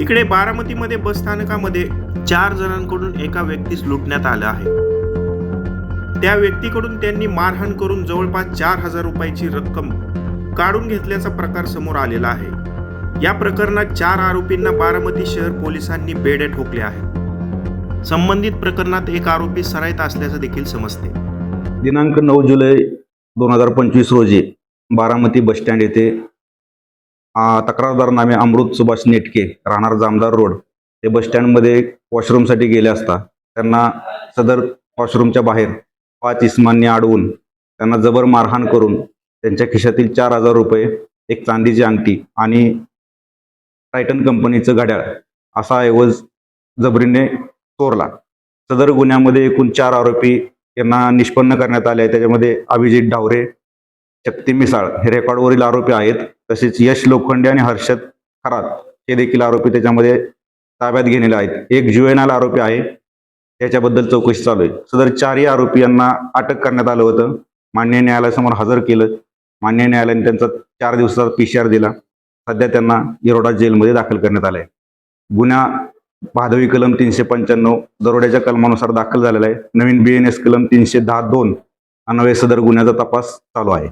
इकडे बारामतीमध्ये बस स्थानकामध्ये चार जणांकडून एका व्यक्तीस लुटण्यात आलं आहे. त्या व्यक्तीकडून त्यांनी मारहाण करून जवळपास चार हजार रुपयाची रक्कम काढून घेतल्याचा प्रकार समोर आलेला आहे. या प्रकरणात चार आरोपींना बारामती शहर पोलिसांनी बेड्या ठोकले आहेत. संबंधित प्रकरणात एक आरोपी सराईत असल्याचं देखील समजते. दिनांक नऊ जुलै दोन हजार पंचवीस रोजी बारामती बसस्टँड येथे तक्रारदारनामे अमृत सुभाष नेटके राहणार जामदार रोड. ते बसस्टँडमध्ये वॉशरूमसाठी गेले असता त्यांना सदर वॉशरूमच्या बाहेर पाच इस्मांनी अडवून त्यांना जबर मारहाण करून त्यांच्या खिशातील चार हजार रुपये एक चांदीची अंगठी आणि टायटन कंपनीचं घड्याळ असा ऐवज जबरीने चोरला. सदर गुन्ह्यामध्ये एकूण चार आरोपी यांना निष्पन्न करण्यात आले आहे त्याच्यामध्ये अभिजित ढावरे शक्ती मिसाळ हे रेकॉर्डवरील आरोपी आहेत. तसेच यश लोखंडे आणि हर्षद खरात हे देखील आरोपी त्याच्यामध्ये ताब्यात घेतलेले आहेत. एक जुएनाल आरोपी आहे. त्याच्याबद्दल चौकशी चालू आहे. सदर चारही आरोपी यांना अटक करण्यात आलं होतं. मान्य न्यायालयासमोर हजर केलं. मान्य न्यायालयाने त्यांचा चार दिवसाचा पीसीआर दिला. सध्या त्यांना येरोडा जेलमध्ये दाखल करण्यात आलं आहे गुन्हा भादवी कलम तीनशे पंच्याण्णव दरोड्याच्या कलमानुसार दाखल झालेला आहे. नवीन बी एन एस कलम तीनशे दहा दोन अन्वये सदर गुन्ह्याचा तपास चालू आहे.